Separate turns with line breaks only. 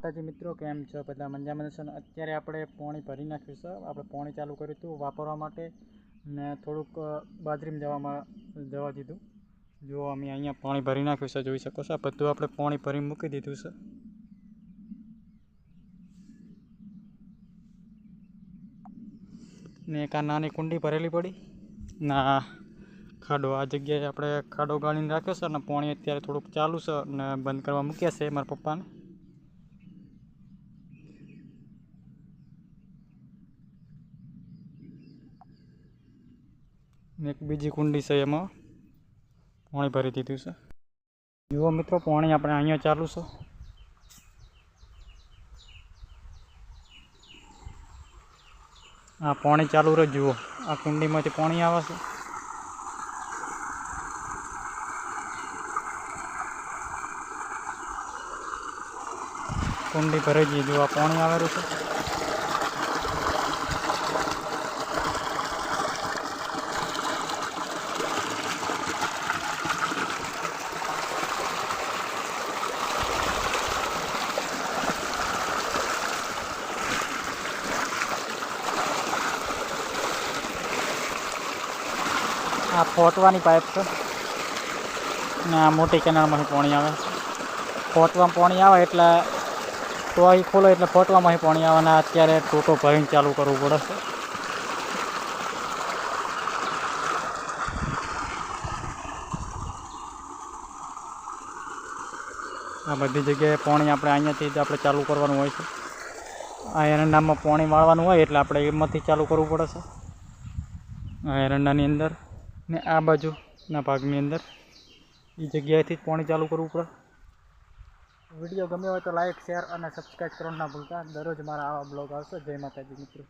માતાજી મિત્રો, કેમ છો? બધા મંજામાં છે? અત્યારે આપણે પોણી ભરી નાખ્યું છે. આપણે પોણી ચાલુ કર્યું હતું વાપરવા માટે ને થોડુંક બાજરીમાં જવામાં, જવા દીધું. જો અમે અહીંયા પાણી ભરી નાખ્યું છે, જોઈ શકો છો. આ બધું આપણે પાણી ભરી મૂકી દીધું છે. ને એક આ નાની કુંડી ભરેલી પડી. ના, ખાડો, આ જગ્યાએ આપણે ખાડો ગાળીને રાખ્યો છે અને પાણી અત્યારે થોડુંક ચાલુ છે અને બંધ કરવા મૂક્યા છે મારા પપ્પાને. એક બીજી કુંડી છે એમાં. પાણી ભરી દીધું છે. જુઓ મિત્રો, પાણી આપણે અહીંયા ચાલુ છે. આ પાણી ચાલુ રહે જુઓ. આ કુંડીમાંથી પાણી આવે છે. કુંડી ભરાઈ ગઈ, જુઓ પાણી આવેલું છે. આ ફોટવાની પાઇપ છે. ને આ મોટી કેનાલમાંથી પાણી આવે. ફોટવામાં પાણી આવે એટલે ટોય ખોલો એટલે ફોટવામાંથી પાણી આવે ને અત્યારે ટોટો ભરીને ચાલુ કરવું પડે છે. આ બધી જગ્યાએ પાણી આપણે અહીંયાથી જ આપણે ચાલુ કરવાનું હોય છે. આ એરંડામાં પાણી વાળવાનું હોય એટલે આપણે એમાંથી ચાલુ કરવું પડે છે. આ એરંડાની અંદર ને આ બાજુના ભાગની અંદર એ જગ્યાએથી જ પાણી ચાલુ કરવું પડે. વીડિયો ગમ્યો હોય તો લાઇક શેર અને સબસ્ક્રાઈબ કરવાનું ના ભૂલતા. દરરોજ મારા આવા બ્લોગ આવશે. જય માતાજી મિત્રો.